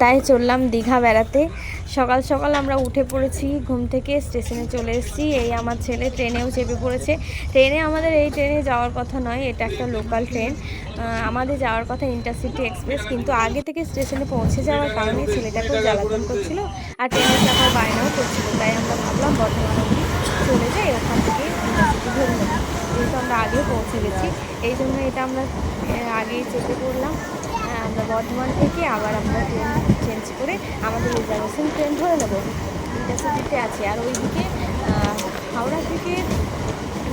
তাই চললাম দীঘা বেড়াতে। সকাল সকাল আমরা উঠে পড়েছি, ঘুম থেকে স্টেশনে চলে এসেছি। এই আমার ছেলে ট্রেনেও চেপে পড়েছে। ট্রেনে আমাদের এই ট্রেনে যাওয়ার কথা নয়, এটা একটা লোকাল ট্রেন। আমাদের যাওয়ার কথা ইন্টারসিটি এক্সপ্রেস, কিন্তু আগে থেকে স্টেশনে পৌঁছে যাওয়ার কারণে ছেলেটাকেও জ্বালাতন করছিল আর ট্রেনের চাপার বায়নাও করছিল। তাই আমরা ভাবলাম বর্ধমান অবধি চলে যাই, ওখান থেকে ইন্টারসিটি ধরে নেব। যেহেতু আমরা আগেও পৌঁছে গেছি, এই জন্য এটা আমরা আগেই চেপে পড়লাম। আমরা বর্ধমান থেকে আবার আমরা ট্রেন চেঞ্জ করে আমাদের রিজার্ভেশন ট্রেন ধরে নেব। ইন্টারসিটিতে আছে। আর ওইদিকে হাওড়া থেকে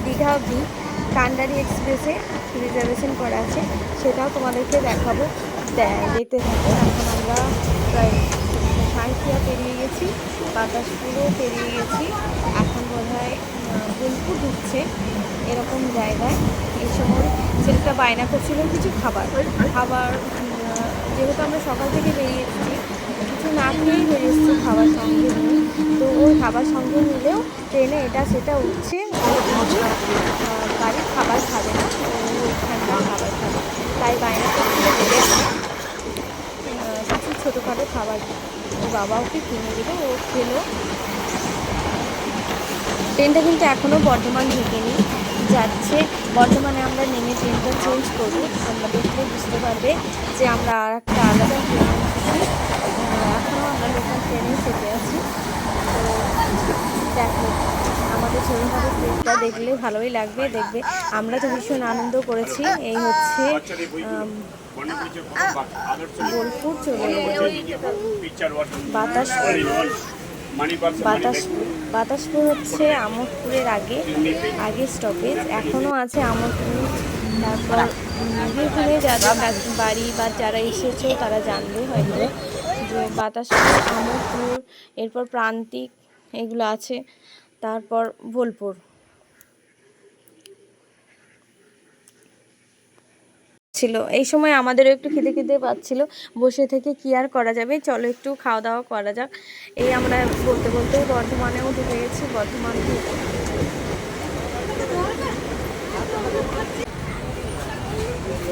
দীঘা অবধি কান্ডারি এক্সপ্রেসে রিজার্ভেশন করা আছে। সেটাও তোমাদেরকে দেখাবো। দেখতে থাকো। এখন আমরা প্রায় সাঁইথিয়া পেরিয়ে গেছি, বাতাসপুরও পেরিয়ে গেছি। এখন বোধ হয় বোলপুর ঢুকছে এরকম জায়গায়। এই সময় ছেলেটা বায়না করছিল কিছু খাবার। খাবার যেহেতু আমরা সকাল থেকে বেরিয়ে এসেছি, কিছু না খেয়েই বেরিয়ে এসেছি খাবার সঙ্গে তো ওই খাবার সঙ্গে নিলেও ট্রেনে এটা সেটা উঠছে ও বাড়ির খাবার খাবে না, ও ওইখানকার খাবার খাবে। তাই করছিল বেড়ে কিছু ছোটোখাটো খাবার ওর বাবা ওকে কিনে দিল, ও খেলো। ট্রেনটা কিন্তু এখনও বর্ধমান ঢুকেনি, যাচ্ছে বর্ধমানে আমরা নেমে ট্রেনটা চেঞ্জ করব, তোমরা দেখলে বুঝতে পারবে যে আমরা আর একটা আলাদা ট্রেনে এখনও আমরা লোকাল ট্রেনে চেপে আছি। তো দেখো, আমাদের ছোটোখাটো ট্রেনটা দেখলে ভালোই লাগবে, দেখবে আমরা তো ভীষণ আনন্দ করেছি। এই হচ্ছে বোলপুর চলে এলো বাতাসপুর বাতাসপুর হচ্ছে আমোদপুরের আগে আগে স্টপেজ এখনও আছে আমোদপুর। তারপর যাদের কাছে বাড়ি বা যারা এসেছে তারা জানবে হয়তো যে বাতাসপুর আমোদপুর এরপর প্রান্তিক এগুলো আছে তারপর বোলপুর। ছিল এই সময় আমাদেরও একটু খেতে খেতে পাচ্ছিল। বসে থেকে কি আর করা যাবে? চলো একটু খাওয়া দাওয়া করা যাক। এই আমরা বলতে বলতে বর্ধমানেও ঢুকে গেছি। বর্ধমান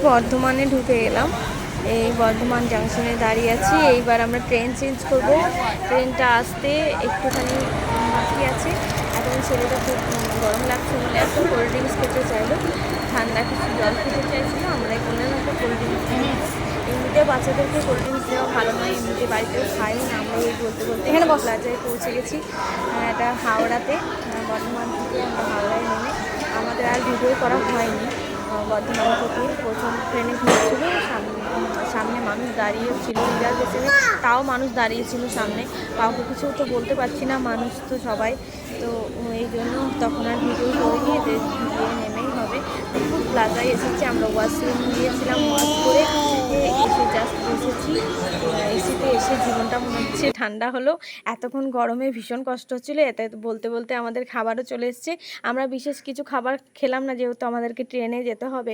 বর্ধমানে ঢুকে গেলাম এই বর্ধমান জাংশনে দাঁড়িয়ে আছি। এইবার আমরা ট্রেন চেঞ্জ করব। ট্রেনটা আসতে একটুখানি বাকি আছে। এখন ছেলেটা খুব গরম লাগছে বলে একটা কোল্ড ড্রিঙ্কস খেতে চাইলো। ঠান্ডা কিছু জল খেতে চাইছিল আমরাই বললাম একটা কোল্ড ড্রিঙ্কস এমনিতে বাচ্চাদেরকে কোল্ড ড্রিঙ্কস দেওয়া ভালো নয় এমনিতে বাড়িতেও খাই না আমরা ওই বলতে বলতে এখানে বসলাজায় পৌঁছে গেছি এটা হাওড়াতে বর্ধমান থেকে আমরা হাওড়ায় নেমে। আমাদের আর ভিডিও করা হয়নি বর্ধমান থেকে প্রথম ট্রেনে ঘুরছিল সামনে সামনে মানুষ দাঁড়িয়ে ছিল রিজার্ভেশনে তাও মানুষ দাঁড়িয়ে ছিল সামনে। কাউকে কিছু তো বলতে পারছি না মানুষ তো সবাই। তো এই জন্য তখন আর ভিডিও করিনি গিয়ে নেমেই হবে খুব প্লাজায় এসেছি, আমরা ওয়াশরুম গিয়েছিলাম ওয়াশ করে এসে জাস্ট বসেছি। এসিতে এসে জীবনটা মনে হচ্ছে ঠান্ডা হলো। এতক্ষণ গরমে ভীষণ কষ্ট হচ্ছিল, এতে বলতে বলতে আমাদের খাবারও চলে এসছে। আমরা বিশেষ কিছু খাবার খেলাম না, যেহেতু আমাদেরকে ট্রেনে যেতে হবে।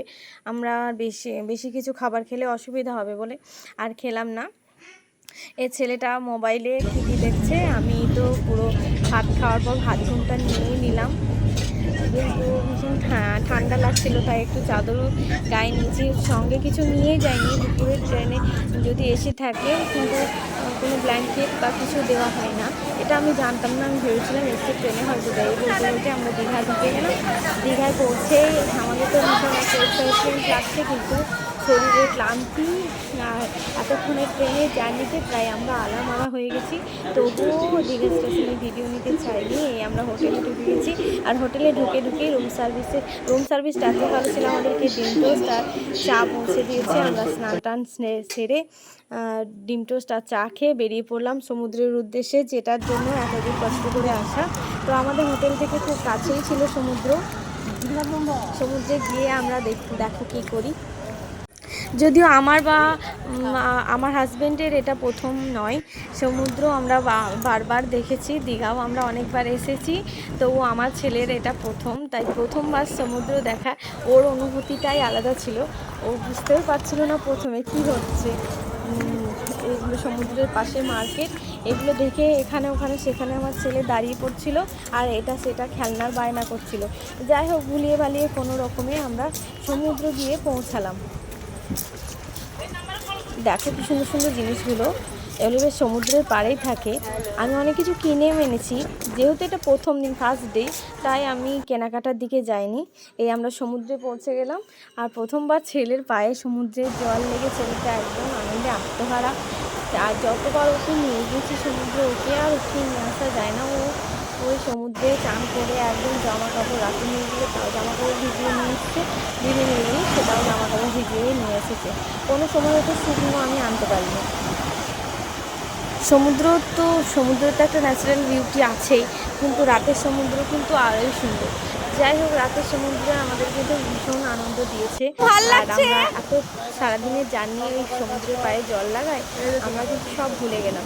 আমরা বেশি বেশি কিছু খাবার খেলে অসুবিধা হবে বলে আর খেলাম না। এ ছেলেটা মোবাইলে টিভি দেখছে, আমি তো পুরো ভাত খাওয়ার পর ভাত ঘুমটা নিয়েই নিলাম। ভীষণ ঠান্ডা লাগছিল, তাই একটু চাদরও গায়ে নিয়েছি সঙ্গে কিছু নিয়ে যাইনি। দুপুরের ট্রেনে যদি এসে থাকে, কিন্তু কোনো ব্ল্যাঙ্কেট বা কিছু দেওয়া হয় না। এটা আমি জানতাম না, আমি ভেবেছিলাম এসে ট্রেনে হয়তো দেয় বলতে বলতে আমরা দীঘা ঢুকে গেলাম। দীঘায় পৌঁছে আমাদের তো ভীষণ একটা এক্সাইটমেন্ট লাগছে, কিন্তু শরীরে ক্লান্তি আর এতক্ষণের ট্রেনের জার্নিতে প্রায় আমরা আলামারা হয়ে গেছি। তবুও দীঘা স্টেশনে ভিডিও নিতে চাইনি, এই আমরা হোটেলে ঢুকে গেছি। আর হোটেলে ঢুকে ঢুকে রুম সার্ভিসে, রুম সার্ভিসটা এত ভালো ছিল, আমাদেরকে ডিম টোস্ট আর চা পৌঁছে দিয়েছে। আমরা স্নান টান সেরে ডিম টোস্ট আর চা খেয়ে বেরিয়ে পড়লাম সমুদ্রের উদ্দেশ্যে, যেটার জন্য এতদিন কষ্ট করে আসা। তো আমাদের হোটেল থেকে খুব কাছেই ছিল সমুদ্র। সমুদ্রে গিয়ে আমরা দেখো কী করি। যদিও আমার বা আমার হাজব্যান্ডের এটা প্রথম নয়, সমুদ্র আমরা বারবার দেখেছি, দীঘাও আমরা অনেকবার এসেছি, তো ও আমার ছেলের এটা প্রথম, তাই প্রথমবার সমুদ্র দেখা, ওর অনুভূতিটাই আলাদা ছিল, ও বুঝতেও পারছিল না প্রথমে কি হচ্ছে এগুলো সমুদ্রের পাশে মার্কেট, এগুলো দেখে এখানে, ওখানে, সেখানে আমার ছেলে দাঁড়িয়ে পড়ছিল, আর এটা সেটা খেলনার বায়না করছিল, যাই হোক ভুলিয়ে ভালিয়ে কোনো রকমে আমরা সমুদ্র গিয়ে পৌঁছালাম। দেখো কি সুন্দর সুন্দর জিনিসগুলো। অলিভের সমুদ্রের পাড়েই থাকে। আমি অনেক কিছু কিনেও এনেছি। যেহেতু এটা প্রথম দিন ফার্স্ট ডে তাই আমি কেনাকাটার দিকে যাইনি। এই আমরা সমুদ্রে পৌঁছে গেলাম। আর প্রথমবার ছেলের পায়ে সমুদ্রের জল লেগে ছেলেটা একদম আনন্দে আত্মহারা। আর যতবার ওকে নিয়ে গেছি সমুদ্রে, ওকে আর ওকে নিয়ে আসা যায় না। ও ওই সমুদ্রে চান করে একদম জামা কাপড় রাতে নিয়ে গেলে তাও জামা কাপড় ভিজিয়ে নিয়ে এসছে দিনে নিয়ে গেলে সেটাও জামা কাপড় ভিজিয়ে নিয়ে এসেছে। কোনো সময় ওকে শুকনো আমি আনতে পারিনি। সমুদ্র তো সমুদ্রের তো একটা ন্যাচারাল বিউটি আছেই কিন্তু রাতের সমুদ্র কিন্তু আরোই সুন্দর। যাই হোক রাতের সমুদ্রে আমাদের কিন্তু ভীষণ আনন্দ দিয়েছে। আর আমরা এত সারাদিনের জার্নি ওই সমুদ্রের পায়ে জল লাগায় আমরা কিন্তু সব ভুলে গেলাম।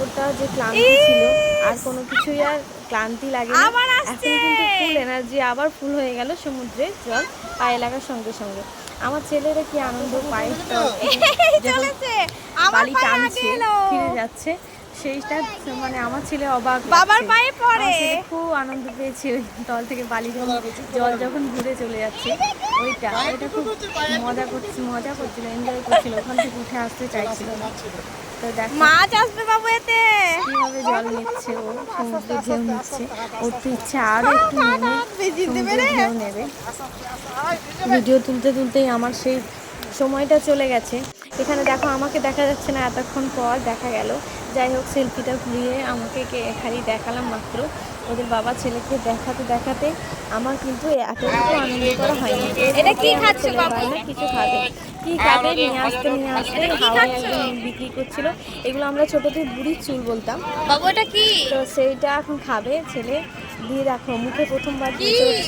এতটা যে ক্লান্তি ছিল আর কোনো কিছুই আর ক্লান্তি লাগে এখন আসছে। কিন্তু ফুল এনার্জি আবার ফুল হয়ে গেল সমুদ্রে জল পায়ে লাগার সঙ্গে সঙ্গে। আমার ছেলেরা কি আনন্দ পায়ে? বালি টানছে ফিরে যাচ্ছে। সেইটা মানে আমার ছেলে অবাক বাবার। পায়ে পড়ে। খুব আনন্দ পেয়েছি ওই দল থেকে বালি যখন জল যখন ঘুরে চলে যাচ্ছে ওইটা ওইটা খুব মজা করছে মজা করছিল এনজয় করছিল ওখান থেকে উঠে আসতে চাইছিল। তো দেখো। মাছ আসবে বাবু এতে। কীভাবে জল নিচ্ছে ও? সমুদ্রে ঢেউ নিচ্ছে। ওর তো ইচ্ছে আরও একটু নেবে। ঢেউ নেবে। ভিডিও তুলতে তুলতেই আমার সেই সময়টা চলে গেছে। এখানে দেখো আমাকে দেখা যাচ্ছে না এতক্ষণ পর দেখা গেল। যাই হোক সেলফিটা ঘুরিয়ে আমাকে কে খালি দেখালাম মাত্র। ওদের বাবা ছেলেকে দেখাতে দেখাতে আমার কিন্তু এতটুকু আনন্দ করা হয়নি। এটা কি খাচ্ছে বাবু? কিছু খাবে। কি খাবে? নিয়ে আসতে নিয়ে আসতে হাওয়ায় একদম বিক্রি করছিল। এগুলো আমরা ছোটোতে বুড়ির চুল বলতাম। বাবু এটা কি? তো সেইটা এখন খাবে ছেলে। দিয়ে দেখো মুখে প্রথমবার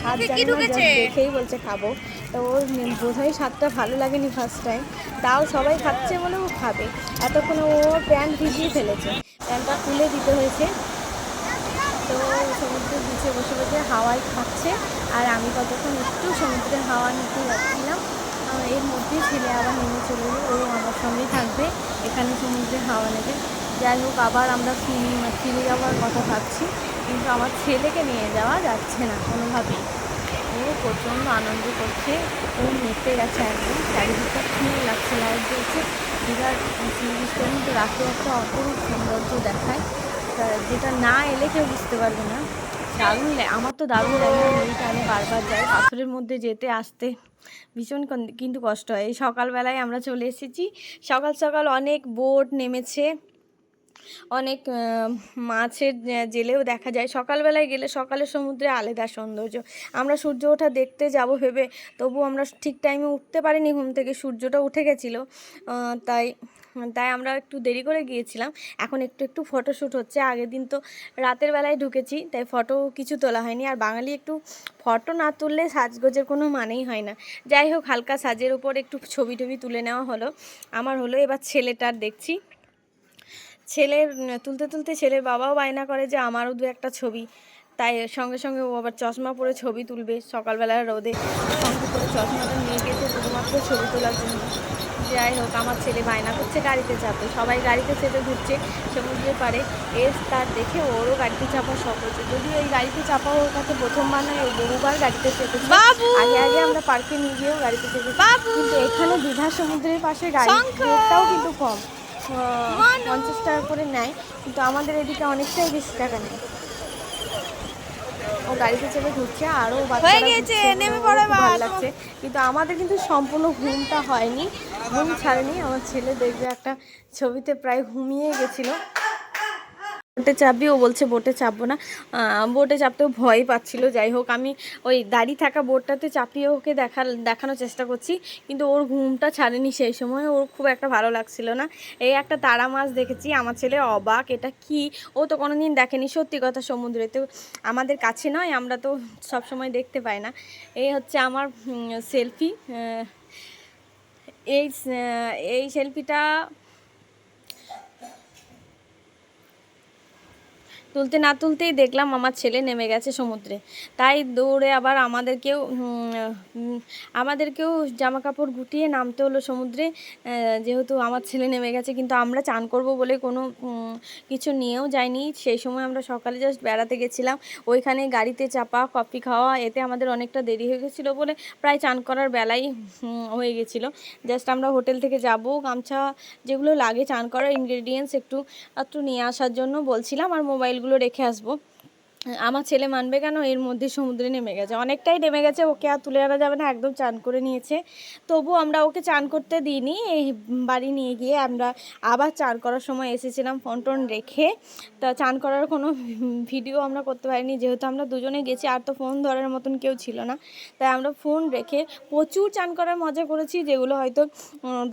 স্বাদ জানি না? দেখেই বলছে খাব। তো ওর বোধহয় স্বাদটা ভালো লাগেনি ফার্স্ট টাইম তাও সবাই খাচ্ছে বলে ও খাবে। এতক্ষণে ও প্যান্ট ভিজিয়ে ফেলেছে প্যান্টটা খুলে দিতে হয়েছে। তো সমুদ্রের বিচে বসে বসে হাওয়ায় খাচ্ছে আর আমি কতক্ষণ একটু সমুদ্রের হাওয়া নিতে যাচ্ছিলাম এর মধ্যে ছেলে আবার নেমে চলে ও আমার সঙ্গেই থাকবে এখানে সমুদ্রে হাওয়া নেবে। যাই হোক আবার আমরা ফিরে যাওয়ার কথা ভাবছি। কিন্তু আমার ছেলেকে নিয়ে যাওয়া যাচ্ছে না কোনোভাবেই। ও প্রচণ্ড আনন্দ করছে। ও মেতে গেছে একদম। চারিদিকটা খুব লাগছে, লাইট জ্বলছে। দীঘার সি বিচটা কিন্তু রাতে একটা অপরূপ সৌন্দর্য দেখায়। যেটা না এলে কেউ বুঝতে পারবে না। দারুণ আমার তো দারুণ লাগে। নদীটা আমি বারবার যাই। পাথরের মধ্যে যেতে, আসতে ভীষণ কিন্তু কষ্ট হয়। এই সকালবেলায় আমরা চলে এসেছি। সকাল সকাল অনেক বোট নেমেছে। অনেক মাছের জেলেও দেখা যায়। সকালবেলায় গেলে সকালের সমুদ্রে আলাদা সৌন্দর্য। আমরা সূর্য ওঠা দেখতে যাব ভেবে, তবু আমরা ঠিক টাইমে উঠতে পারিনি, ঘুম থেকে সূর্যটা উঠে গেছিল। তাই তাই আমরা একটু দেরি করে গিয়েছিলাম। এখন একটু একটু ফটোশ্যুট হচ্ছে। আগের দিন তো রাতের বেলায় ঢুকেছি, তাই ফটো কিছু তোলা হয়নি। আর বাঙালি একটু ফটো না তুললে সাজগোজের কোনো মানেই হয় না। যাই হোক, হালকা সাজের উপর একটু ছবি টবি তুলে নেওয়া হলো। আমার হলো, এবার ছেলেটার দেখছি। ছেলের তুলতে তুলতে ছেলের বাবাও বায়না করে যে আমারও দু একটা ছবি তাই সঙ্গে সঙ্গে ও আবার চশমা পরে ছবি তুলবে সকালবেলা রোদে সঙ্গে করে চশমাটা নিয়ে গেছে শুধুমাত্র ছবি তোলার জন্য যাই হোক আমার ছেলে বায়না করছে গাড়িতে চাপে সবাই গাড়িতে চেপে ঘুরছে সমুদ্রের পারে এস তার দেখে ওরও গাড়িতে চাপা শখ হচ্ছে যদিও এই গাড়িতে চাপা ওর কাছে প্রথমবার নয় ও বহুবার গাড়িতে চেপে বাবু! আগে আগে আমরা পার্কে নিয়ে গিয়েও গাড়িতে বাবু! কিন্তু এখানে দীঘা সমুদ্রের পাশে গাড়ি! কিন্তু কম! পঞ্চাশ টাকা করে নেয় কিন্তু আমাদের এদিকে অনেকটাই বেশি টাকা নেয়। ও গাড়িতে চেপে ঘুরছে আরও গেছে, নেমে ভালো লাগছে। কিন্তু আমাদের কিন্তু সম্পূর্ণ ঘুমটা হয়নি ঘুম ছাড়েনি। আমার ছেলে দেখবে একটা ছবিতে প্রায় ঘুমিয়ে গেছিল। বোটে চাপবি, ও বলছে বোটে চাপবো না। বোটে চাপতেও ভয় পাচ্ছিল, যাই হোক, আমি ওই দাঁড়িয়ে থাকা বোটটাতে চাপিয়ে ওকে দেখা, দেখানোর চেষ্টা করছি, কিন্তু ওর ঘুমটা ছাড়েনি সেই সময়, ওর খুব একটা ভালো লাগছিল না। এই একটা তারা মাছ দেখেছি, আমার ছেলে অবাক, এটা কি? ও তো কোনো দিন দেখেনি, সত্যি কথা সমুদ্রে, তো আমাদের কাছে নয়, আমরা তো সব সময় দেখতে পাই না। এই হচ্ছে আমার সেলফি এই এই সেলফিটা তুলতে না তুলতেই দেখলাম আমার ছেলে নেমে গেছে সমুদ্রে। তাই দৌড়ে আবার আমাদেরকেও আমাদেরকেও জামা কাপড় গুটিয়ে নামতে হলো সমুদ্রে। যেহেতু আমার ছেলে নেমে গেছে, কিন্তু আমরা চান করব বলে কোনো কিছু নিয়েও যাইনি। সেই সময় আমরা সকালে জাস্ট বেড়াতে গেছিলাম। ওইখানে গাড়িতে চাপা, কফি খাওয়া, এতে আমাদের অনেকটা দেরি হয়ে গেছিল বলে প্রায় চান করার বেলাই হয়ে গেছিল। জাস্ট আমরা হোটেল থেকে যাব, গামছা যেগুলো লাগে চান করার ইনগ্রেডিয়েন্টস একটু একটু নিয়ে আসার জন্য বলছিলাম। আর মোবাইলগুলো রেখে আসব। আমার ছেলে মানবে কেন? এর মধ্যে সমুদ্রে নেমে গেছে। অনেকটাই নেমে গেছে, ওকে আর তুলে আনা যাবে না, একদম চান করে নিয়েছে। তবু আমরা ওকে চান করতে দিইনি, এই বাড়ি নিয়ে গিয়ে আমরা আবার চান করার সময় এসেছিলাম ফোন টোন রেখে। তা চান করার কোনো ভিডিও আমরা করতে পারিনি, যেহেতু আমরা দুজনে গেছি, আর তো ফোন ধরার মতন কেউ ছিল না। তাই আমরা ফোন রেখে প্রচুর চান করার মজা করেছি, যেগুলো হয়তো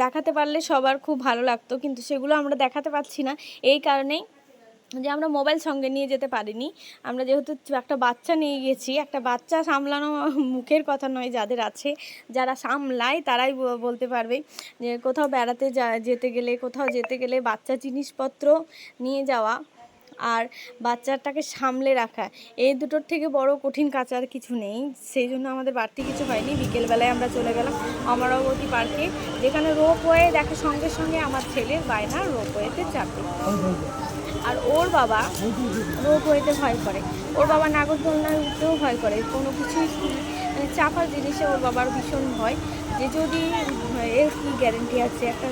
দেখাতে পারলে সবার খুব ভালো লাগতো, কিন্তু সেগুলো আমরা দেখাতে পারছি না। এই কারণেই যে আমরা মোবাইল সঙ্গে নিয়ে যেতে পারিনি। আমরা যেহেতু একটা বাচ্চা নিয়ে গেছি, একটা বাচ্চা সামলানো মুখের কথা নয়, যাদের আছে, যারা সামলায় তারাই বলতে পারবে যে কোথাও বেড়াতে যা, যেতে গেলে, কোথাও যেতে গেলে বাচ্চা জিনিসপত্র নিয়ে যাওয়া আর বাচ্চাটাকে সামলে রাখা, এই দুটোর থেকে বড় কঠিন কাজ আর কিছু নেই। সেই জন্য আমাদের বাড়তি কিছু হয়নি। বিকেলবেলায় আমরা চলে গেলাম অমরাবতী পার্কে, যেখানে রোপওয়ে দেখা সঙ্গে সঙ্গে আমার ছেলের বায়না রোপওয়েতে চাপে। আর ওর বাবা রোপ হইতে ভয় করে। ওর বাবা নাগরদোলনায় উঠতেও ভয় করে। কোনো কিছুই মানে চাপার জিনিসে ওর বাবার ভীষণ ভয়। যে যদি এর কি গ্যারেন্টি আছে? একটা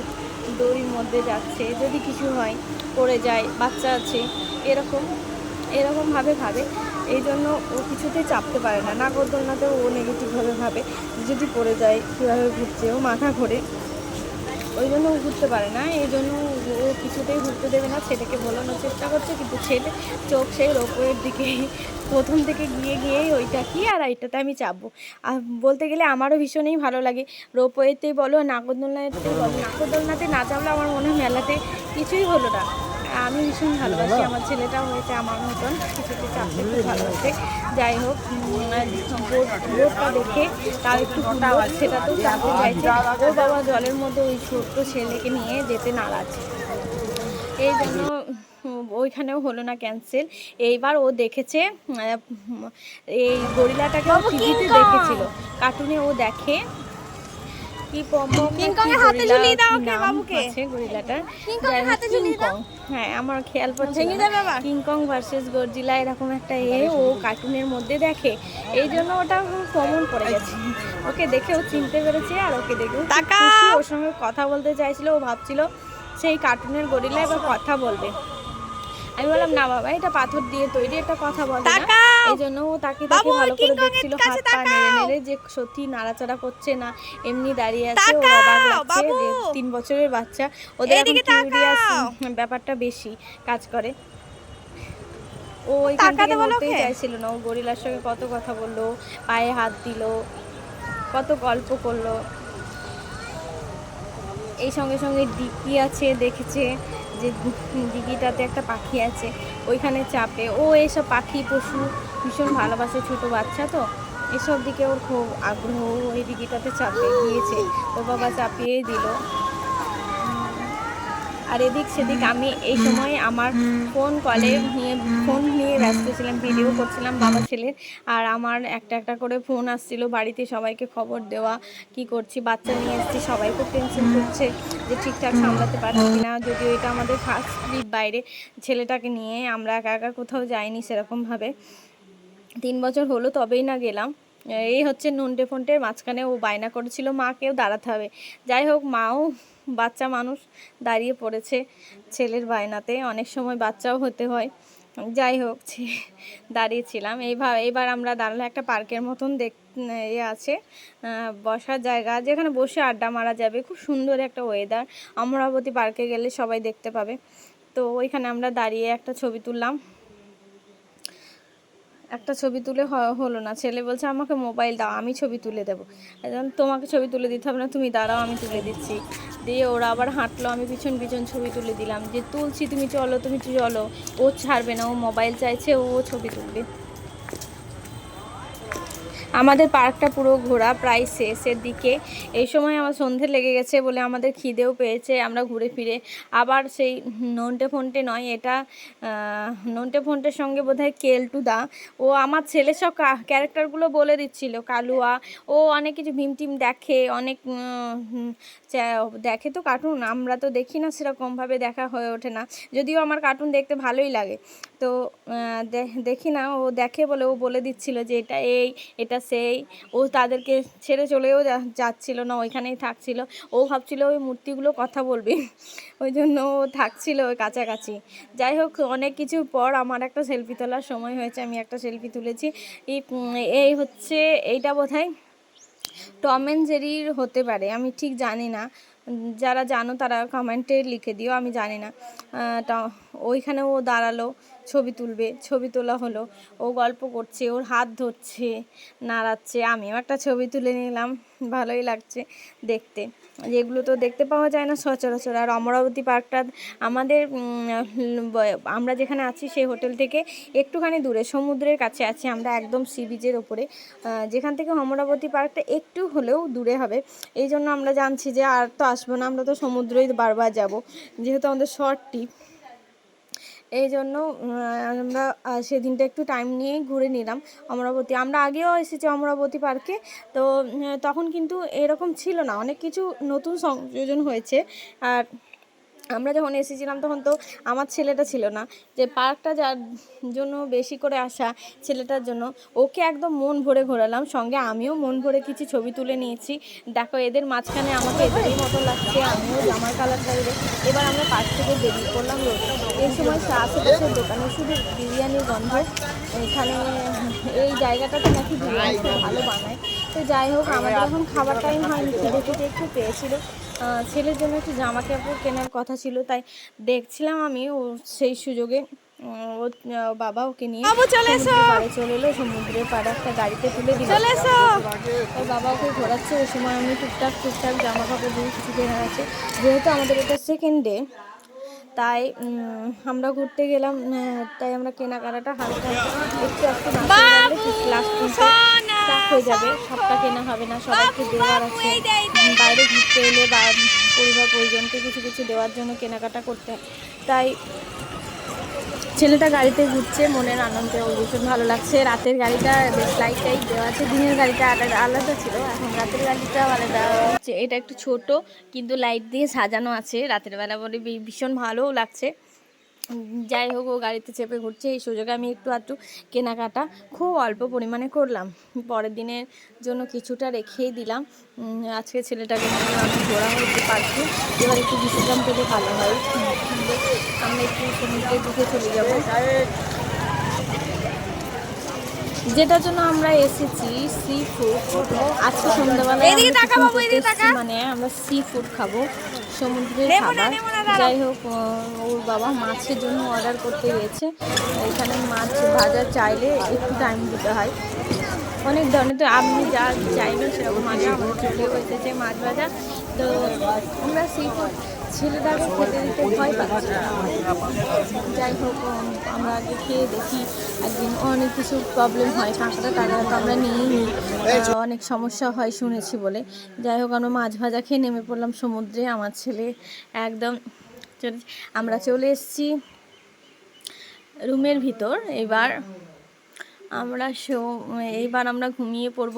দড়ির মধ্যে যাচ্ছে, যদি কিছু হয়, পড়ে যায়, বাচ্চা আছে, এরকম এরকমভাবে ভাবে এই জন্য ও কিছুতেই চাপতে পারে না। নাগরদোলনাতেও ও নেগেটিভভাবে ভাবে। যদি পড়ে যায়, কীভাবে ঘুরছে, ও মাথা ঘোরে। ওই জন্য ও ঘুরতে পারে না, এই জন্য ও কিছুতেই ঘুরতে দেবে না, ছেলেকে ভোলানোর চেষ্টা করছে, কিন্তু ছেলে চোখ সেই রোপওয়ের দিকে, প্রথম থেকে গিয়ে গিয়েই ওইটা কি আর এইটাতে আমি চাপবো আর বলতে গেলে আমারও ভীষণই ভালো লাগে রোপওয়েতেই বলো নাগরদোলনাতেই বলো, নাগরদোলনাতে না চাপলে আমার মনে হয় মেলাতে কিছুই হলো না। আমি ভীষণ ভালোবাসি। আমার ছেলেটাও হয়েছে আমার মতন। কিছুতে চাপতে খুব ভালোবাসে যাই হোক বোটটা দেখে তার একটু ঘুরবো সেটাতেও চাপতে চাইছে। ওর বাবা জলের মধ্যে ওই ছোট্ট ছেলেকে নিয়ে যেতে নারাজ। এই জন্য ওইখানেও হলো না ক্যান্সেল এইবার ও দেখেছে এই গরিলাটাকে ও টিভিতে দেখেছিল। কার্টুনে ও দেখে কি পম পম না কিং কি কংয়ের হাতে ঝুলিয়ে দাও কি বাবুকে। আছে গরিলাটার কিং যাই হাতে ঝুলিয়ে দাও। হ্যাঁ আমার খেয়াল পড়ছে ভেঙে। যাবে আবার। কিংকং ভার্সেস গর্জিলা এরকম একটা এ ও কার্টুনের মধ্যে দেখে এই জন্য ওটা কমন পড়ে গেছে ওকে দেখে ও চিনতে পেরেছে আর ওকে দেখে। খুশি, ওর সঙ্গে কথা বলতে চাইছিল ও ভাবছিল সেই কার্টুনের গরিলা এবার কথা বলবে আমি বললাম না বাবা এটা পাথর দিয়ে তৈরি একটা কথা বলে না। এই জন্য তাকে তাকে ভালো করে দেখছিল হাত পা নেড়ে নেড়ে যে সত্যি নাড়াচাড়া করছে না এমনি দাঁড়িয়ে আছে ও অবাক লাগছে যে তিন বছরের বাচ্চা। ওদের এখন ব্যাপারটা বেশি কাজ করে। ও ওইখান থেকে নড়তেই চাইছিল না ও গরিলার সঙ্গে কত কথা বলল পায়ে হাত দিল কত গল্প করল। এই সঙ্গে সঙ্গে ডিকি আছে দেখেছে যে ডিকিটাতে একটা পাখি আছে ওইখানে চাপে। ও এইসব পাখি পশু ভীষণ ভালোবাসে ছোট বাচ্চা তো। এসব দিকে ওর খুব আগ্রহ ও ওই ডিকিটাতে চাপে গিয়েছে ওর বাবা চাপিয়েই দিল। আর এদিক সেদিক আমি এই সময় আমার ফোন কলে নিয়ে ফোন নিয়ে ব্যস্ত ছিলাম ভিডিও করছিলাম বাবা ছেলের। আর আমার একটা একটা করে ফোন আসছিল বাড়িতে সবাইকে খবর দেওয়া, কি করছি, বাচ্চা নিয়ে এসেছি, সবাই খুব টেনশন করছে যে ঠিকঠাক সামলাতে পারছি না যদিও এটা আমাদের ফার্স্ট ট্রিপ বাইরে ছেলেটাকে নিয়ে আমরা একা একা কোথাও যাইনি সেরকমভাবে। তিন বছর হলো তবেই না গেলাম। এই হচ্ছে নন্টে ফন্টের মাঝখানে ও বায়না করেছিল মাকেও দাঁড়াতে হবে। যাই হোক, মাও বাচ্চা মানুষ দাঁড়িয়ে পড়েছে ছেলের বায়নাতে। অনেক সময় বাচ্চাও হতে হয়। যাই হোক দাঁড়িয়েছিলাম। এইভাবে এবার আমরা দাঁড়ালে একটা পার্কের মতন দেখ ইয়ে আছে বসার জায়গা যেখানে বসে আড্ডা মারা যাবে। খুব সুন্দর একটা ওয়েদার অমরাবতী পার্কে গেলে সবাই দেখতে পাবে। তো ওইখানে আমরা দাঁড়িয়ে একটা ছবি তুললাম। একটা ছবি তুলে হলো না। ছেলে বলছে, আমাকে মোবাইল দাও, আমি ছবি তুলে দেবো। এখন তোমাকে ছবি তুলে দিতে হবে না, তুমি দাঁড়াও, আমি তুলে দিচ্ছি। দিয়ে ওরা আবার হাঁটলো, আমি পিছন পিছন ছবি তুলে দিলাম। যে, তুলছি, তুমি চলো তুমি চলো। ও ছাড়বে না, ও মোবাইল চাইছে, ও ছবি তুলবে। আমাদের পার্কটা পুরো ঘোরা প্রায় শেষের দিকে। এই সময় আমার সন্ধে লেগে গেছে বলে আমাদের খিদেও পেয়েছে, আমরা ঘুরে ফিরে। আবার সেই নন্টে ফন্টে নয়, এটা নন্টে ফন্টের সঙ্গে বোধহয় কেলটুদা ও আমার ছেলে সব ক্যারেক্টারগুলো বলে দিচ্ছিল, কালুয়া। ও অনেক কিছু ভীম টিম দেখে, অনেক দেখে তো কার্টুন, আমরা তো দেখি না সেরকমভাবে দেখা হয়ে ওঠে না। যদিও আমার কার্টুন দেখতে ভালোই লাগে। তো দেখি না, ও দেখে বলে, ও বলে দিচ্ছিল যে এটা এই, এটা সেই, ও তাদেরকে ছেড়ে চলেও যাচ্ছিল না, ওইখানেই থাকছিল। ও ভাবছিল ওই মূর্তিগুলো কথা বলবে। ওই জন্য ও থাকছিল ওই কাছাকাছি। যাই হোক, অনেক কিছু পর আমার একটা সেলফি তোলার সময় হয়েছে। আমি একটা সেলফি তুলেছি। এই হচ্ছে, এইটা বোধহয় টম অ্যান্ড জেরির হতে পারে। আমি ঠিক জানি না। যারা জানো তারা কমেন্টে লিখে দিও, আমি জানি না। ওইখানে ও দাঁড়াল, ছবি তুলবে, ছবি তোলা হলো, ও গল্প করছে, ওর হাত ধরছে, নাড়াচ্ছে, আমিও একটা ছবি তুলে নিলাম, ভালোই লাগছে দেখতে। যেগুলো তো দেখতে পাওয়া যায় না সচরাচর। আর অমরাবতী পার্কটা আমাদের আমরা যেখানে আছি সেই হোটেল থেকে একটুখানি দূরে, সমুদ্রের কাছে আছি আমরা একদম সি বিচের ওপরে। যেখান থেকে অমরাবতী পার্কটা একটু হলেও দূরে হবে। এই জন্য আমরা জানছি যে আর তো আসব না, আমরা তো সমুদ্রই বারবার যাব। যেহেতু আমাদের শর্ট টিপ এই জন্য আমরা সেদিনটা একটু টাইম নিয়ে ঘুরে নিলাম অমরাবতী। আমরা আগেও এসেছি অমরাবতী পার্কে, তো তখন কিন্তু এরকম ছিল না। অনেক কিছু নতুন সংযোজন হয়েছে। আর আমরা যখন এসেছিলাম তখন তো আমার ছেলেটা ছিল না। যে পার্কটা যার জন্য বেশি করে আসা ছেলেটার জন্য, ওকে একদম মন ভরে ঘোরালাম। সঙ্গে আমিও মন ভরে কিছু ছবি তুলে নিয়েছি। দেখো, এদের মাঝখানে আমাকে এদেরই মতো লাগছে, আমিও জামার কালার চাইলে এবার আমরা পার্ক থেকে বেরিয়ে পড়লাম এই সময় আশেপাশের দোকানে শুধু বিরিয়ানির গন্ধ। এখানে এই জায়গাটাতে নাকি বিরিয়ানি খুব ভালো বানায়। তো যাই হোক আমাদের এখন খাবার টাইম হয়নি খিদে খিদে একটু পেয়েছিল। ছেলের জন্য একটু জামা কাপড় কেনার কথা ছিল তাই দেখছিলাম আমি ও সেই সুযোগে ওর বাবা ওকে নিয়ে বাবু, চলে এসো। পাড়ে চলে এলো সমুদ্রের পাড়ে একটা গাড়িতে তুলে দিল। চলে এসো। ওর বাবা ওকে ঘোরাচ্ছে ওই সময় আমি টুকটাক টুকটাক জামা কাপড় দিয়ে কিছু কেনার আছে। যেহেতু আমাদের এটা সেকেন্ড ডে তাই আমরা ঘুরতে গেলাম তাই আমরা কেনাকাটাটা হালকা একটু একটু লাস্ট হয়ে যাবে, সবটা কেনা হবে না, সবাইকে দেওয়ার আছে। বাইরে ঘুরতে এলে বা পরিবার, পরিজনকে কিছু কিছু দেওয়ার জন্য কেনাকাটা করতে হয়। তাই ছেলেটা গাড়িতে ঘুরছে, মনের আনন্দে ওর ভীষণ ভালো লাগছে। রাতের গাড়িটা বেশ লাইট টাইট দেওয়া আছে, দিনের গাড়িটা আলাদা আলাদা ছিল, এখন রাতের গাড়িটা আলাদা হচ্ছে। এটা একটু ছোট, কিন্তু লাইট দিয়ে সাজানো আছে। রাতের বেলা বলে ভীষণ ভালোও লাগছে। যাই হোক, ও গাড়িতে চেপে ঘুরছে। এই সুযোগে আমি একটু আধটু কেনাকাটা খুব অল্প পরিমাণে করলাম। পরের দিনের জন্য কিছুটা রেখেই দিলাম। আজকে ছেলেটাকে আমি ঘোরা হতে পারছি এবার একটু বিশ্রাম পেলে ভালো হয়। আমরা একটু সমুদ্রের দিকে চলে যাব। যেটার জন্য আমরা এসেছি সি ফুড আজকে সন্ধ্যাবেলায় মানে আমরা সি ফুড খাব সমুদ্রের খাবার। যাই হোক ওর বাবা মাছের জন্য অর্ডার করতে গেছে এখানে মাছ ভাজা চাইলে একটু টাইম দিতে হয়। অনেক ধরনের তো আপনি যা চাইবেন সেরকম মাছ আমার এসেছে মাছ ভাজা। তো আমরা সি ফুড ছেলেটাকে খেতে দিতে ভয় পাচ্ছি। যাই হোক আমরা আগে খেয়ে দেখি। একদিন অনেক কিছু প্রবলেম হয়, কাঁকড়া টাকড়া তো আমরা নিয়েই নিই। অনেক সমস্যা হয় শুনেছি বলে। যাই হোক, আমরা মাছ ভাজা খেয়ে নেমে পড়লাম সমুদ্রে। আমার ছেলে একদম আমরা চলে এসেছি রুমের ভিতর। এবার আমরা এইবার আমরা ঘুমিয়ে পড়ব।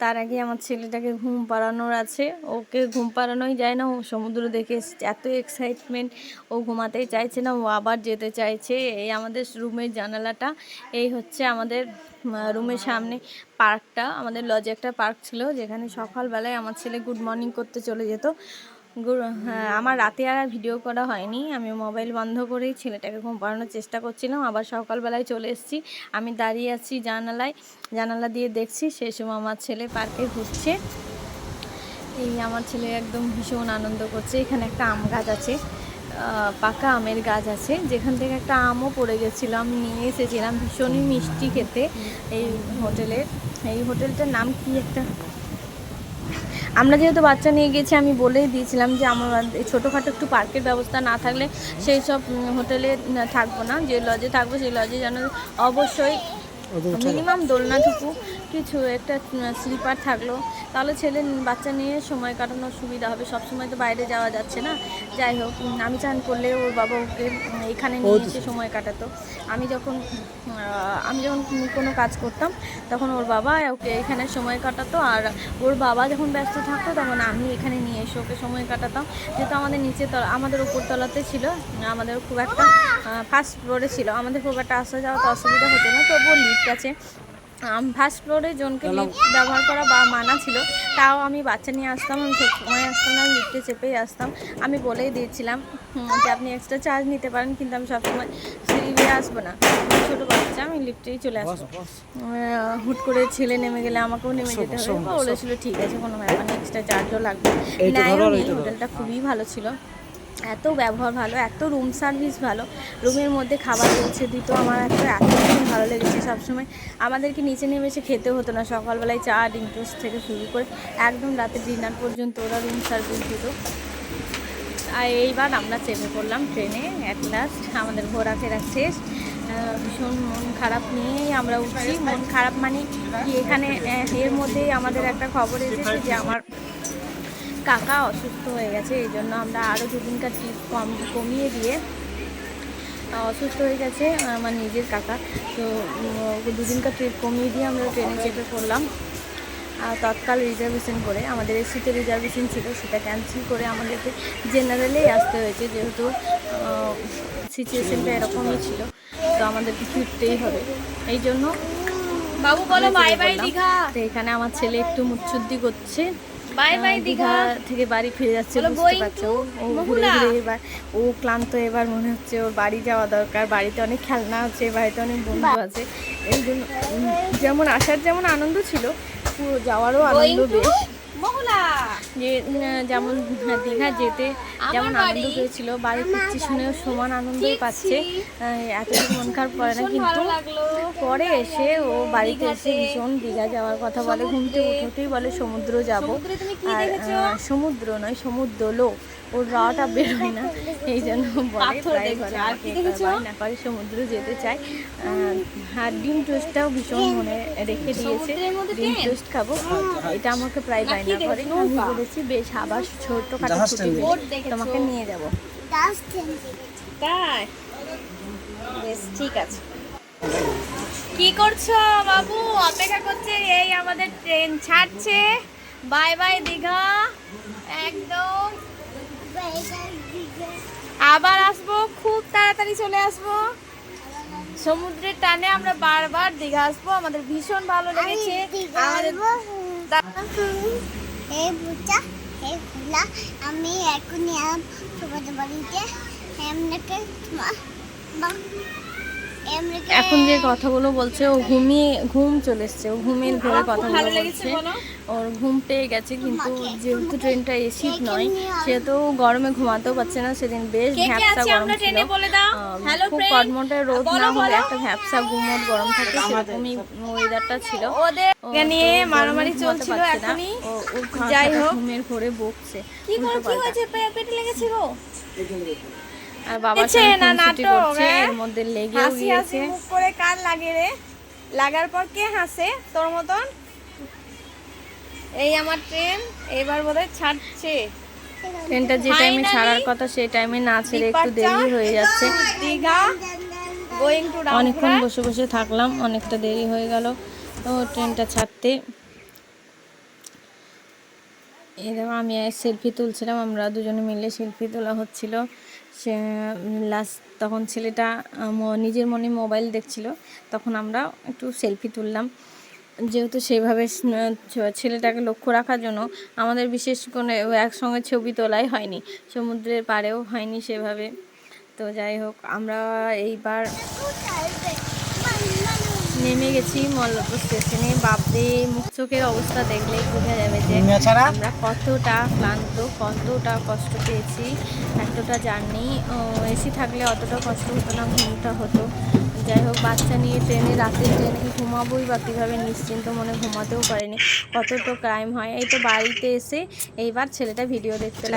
তার আগে আমার ছেলেটাকে ঘুম পাড়ানোর আছে। ওকে ঘুম পাড়ানোই যায় না, ও সমুদ্র দেখে এসেছে। এত এক্সাইটমেন্ট ও ঘুমাতেই চাইছে না, ও আবার যেতে চাইছে। এই আমাদের রুমের জানালাটা, এই হচ্ছে আমাদের রুমের সামনে পার্কটা। আমাদের লজে একটা পার্ক ছিল, যেখানে সকালবেলায় আমার ছেলে গুড মর্নিং করতে চলে যেত। আমার রাতে আর ভিডিও করা হয়নি। আমি মোবাইল বন্ধ করেই ছেলেটাকে ঘুম পাড়ানোর চেষ্টা করছিলাম। আবার সকালবেলায় চলে এসেছি। আমি দাঁড়িয়ে আছি জানালায়। জানালা দিয়ে দেখছি সেই সময় আমার ছেলে পার্কে ঘুরছে। এই আমার ছেলে একদম ভীষণ আনন্দ করছে। এখানে একটা আম গাছ আছে পাকা আমের গাছ আছে। যেখান থেকে একটা আমও পড়ে গেছিল। আমি নিয়ে এসেছিলাম ভীষণই মিষ্টি খেতে এই হোটেলের এই হোটেলটার নাম কি একটা? আমরা যেহেতু বাচ্চা নিয়ে গেছি, আমি বলেই দিয়েছিলাম যে আমার ছোটোখাটো একটু পার্কের ব্যবস্থা না থাকলে সেই সব হোটেলে থাকব না। যে লজে থাকব, সেই লজে যেন অবশ্যই মিনিমাম দোলনাটুকু কিছু একটা স্লিপার থাকল। তাহলে ছেলে বাচ্চা নিয়ে সময় কাটানোর সুবিধা হবে। সব সময় তো বাইরে যাওয়া যাচ্ছে না। যাই হোক আমি চান করলে ওর বাবা ওকে এখানে নিয়ে এসে সময় কাটাতো। আমি যখন আমি যখন কোনো কাজ করতাম তখন ওর বাবা ওকে এখানে সময় কাটাতো। আর ওর বাবা যখন ব্যস্ত থাকতো তখন আমি এখানে নিয়ে এসে ওকে সময় কাটাতাম। যেহেতু আমাদের নিচে তলা আমাদের উপর তলাতে ছিল আমাদের খুব একটা ফার্স্ট ফ্লোরে ছিল। আমাদের খুব একটা আসা যাওয়াতে অসুবিধা হতো না তবুও লিফ্ট আছে। ফার্স্ট ফ্লোরে জনকে লিফট ব্যবহার করা বা মানা ছিল তাও আমি বাচ্চা নিয়ে আসতাম আমি সবসময় আসতাম না লিফটে চেপেই আসতাম। আমি বলেই দিয়েছিলাম যে আপনি এক্সট্রা চার্জ নিতে পারেন কিন্তু আমি সবসময় সিঁড়ি আসব না। ছোটো বাচ্চা আমি লিফটেই চলে আসব হুট করে ছেলে নেমে গেলে আমাকেও নেমে যেতে হবে বলেছিল ঠিক আছে কোনো ব্যাপার নেই এক্সট্রা চার্জও লাগবে। নেয়ও হোটেলটা খুবই ভালো ছিল। এত ব্যবহার ভালো, এত রুম সার্ভিস ভালো। রুমের মধ্যে খাবার পৌঁছে দিত আমার একটা এত ভালো লেগেছে সবসময়। আমাদেরকে নিচে নেমে এসে খেতে হতো না, সকালবেলায় চা, ডিম টোস্ট থেকে শুরু করে একদম রাতে ডিনার পর্যন্ত ওরা রুম সার্ভিস দিত। আর এইবার আমরা চেপে পড়লাম ট্রেনে অ্যাট লাস্ট আমাদের ঘোরাফেরা শেষ ভীষণ মন খারাপ নিয়েই আমরা উঠছি। মন খারাপ মানে এখানে এর মধ্যেই আমাদের একটা খবর এসেছে যে আমার কাকা অসুস্থ হয়ে গেছে এই জন্য আমরা আরও দুদিনকার ট্রিপ কম কমিয়ে দিয়ে অসুস্থ হয়ে গেছে আমার নিজের কাকা। তো দুদিনকার ট্রিপ কমিয়ে দিয়ে আমরা ট্রেনে চেপে পড়লাম তৎকাল রিজার্ভেশন করে আমাদের সিটে রিজার্ভেশন ছিল সেটা ক্যান্সেল করে আমাদেরকে জেনারেলেই আসতে হয়েছে যেহেতু সিচুয়েশনটা এরকমই ছিল। তো আমাদেরকে ফিরতেই হবে। এই জন্য বাবু বলো বাই বাই। দীঘা। তো এখানে আমার ছেলে একটু মুচ্ছুদ্দি করছে। Bye bye Digha. থেকে বাড়ি ফিরে যাচ্ছে বুঝতে পারছ? ও ঘুরে ঘুরে এবার ও ক্লান্ত এবার মনে হচ্ছে ওর বাড়ি যাওয়া দরকার বাড়িতে অনেক খেলনা আছে বাড়িতে অনেক বন্ধু আছে। এই জন্য যেমন আসার যেমন আনন্দ ছিল পুরো যাওয়ারও আনন্দ বেশ। যে যেমন দীঘা যেতে যেমন আনন্দ। পেয়েছিল বাড়ি। ফিরছি শুনেও সমান আনন্দই পাচ্ছে। এত মন খারাপ করে না কিন্তু পরে এসে ও বাড়িতে এসে ভীষণ দীঘা যাওয়ার কথা বলে ঘুমতে। উঠতেই বলে সমুদ্র যাব। আর সমুদ্র নয় সমুদ্র লো ওর রাটা বেরোয় না। এই জন্য না করে সমুদ্র যেতে চাই আর ডিম টোস্টটাও ভীষণ মনে রেখে দিয়েছে। ডিম টোস্ট খাব। এটা আমাকে প্রায় বায়না করে। আমি বলেছি বেশ আবার ছোট্ট খাটো ছুটি? তোমাকে নিয়ে যাব। তাই? বেশ ঠিক আছে। কি করছ বাবু? অপেক্ষা করছে এই আমাদের ট্রেন। ছাড়ছে। Bye bye Digha. একদম। আবার আসব খুব তাড়াতাড়ি চলে আসব। সমুদ্রের টানে আমরা বারবার দীঘা আসব আমাদের ভীষণ ভালো লেগেছে। আমাদের খোলা আমি এখনই তোমাদের বাড়িতে এখন যে কথাগুলো বলছে ও ঘুমিয়ে ঘুম চলে এসছে। ও ঘুমের ঘরে কথা ভালো লেগেছে ওর ঘুম পেয়ে গেছে কিন্তু যেহেতু ট্রেনটা এসি নয় সেহেতু গরমে ঘুমাতেও পারছে না। সেদিন বেশ ভ্যাপসা গরম ছিল। ট্রেনে বলে দাও। আহ, হ্যালো খুব কটমটে রোদ না হলে একটা ভ্যাপসা গুমট গরম থাকে সেরকমই ওয়েদারটা ছিল। নিয়ে মারামারি চলছিল এখনই? যাই হোক। ঘুমের ঘরে বকছে। কি করো কি হয়েছে? পেটে লেগেছে গো আর বাবা না নাটক, হ্যাঁ? এর মধ্যে হাসি হাসি মুখ করে লাগে রে। লাগার পর কে হাসে? তোর মতন? এই আমার ট্রেন এবার বোধহয় ছাড়ছে। ট্রেনটা যে টাইমে ছাড়ার কথা সেই টাইমে না ছেড়ে একটু দেরি হয়ে যাচ্ছে। দীঘা অনেকক্ষণ বসে বসে থাকলাম অনেকটা দেরি হয়ে গেল। তো ট্রেনটা ছাড়তে এরকম আমি সেলফি তুলছিলাম, আমরা দুজনে মিলে সেলফি তোলা হচ্ছিল। সে লাস্ট তখন ছেলেটা নিজের মনে মোবাইল দেখছিল, তখন আমরা একটু সেলফি তুললাম। যেহেতু সেভাবে ছেলেটাকে লক্ষ্য রাখার জন্য আমাদের বিশেষ কোনো একসঙ্গে ছবি তোলাই হয়নি, সমুদ্রের পাড়েও হয়নি সেভাবে। তো যাই হোক, আমরা এইবার নেমে গেছি মল্লপুর স্টেশনে বাপরে মুখ চোখের অবস্থা দেখলেই বোঝা যাবে যে আমরা কতটা ক্লান্ত কতটা কষ্ট পেয়েছি এতটা জার্নি। এসি থাকলে অতটা কষ্ট হতো না ঘুমটা হতো। যাই হোক বাচ্চা নিয়ে ট্রেনে রাতে ট্রেনে ঘুমাবোই বা কীভাবে নিশ্চিন্ত মনে ঘুমাতেও পারিনি। কতটা ক্রাইম হয়। এই তো বাড়িতে এসে এইবার ছেলেটা ভিডিও দেখতে লাগ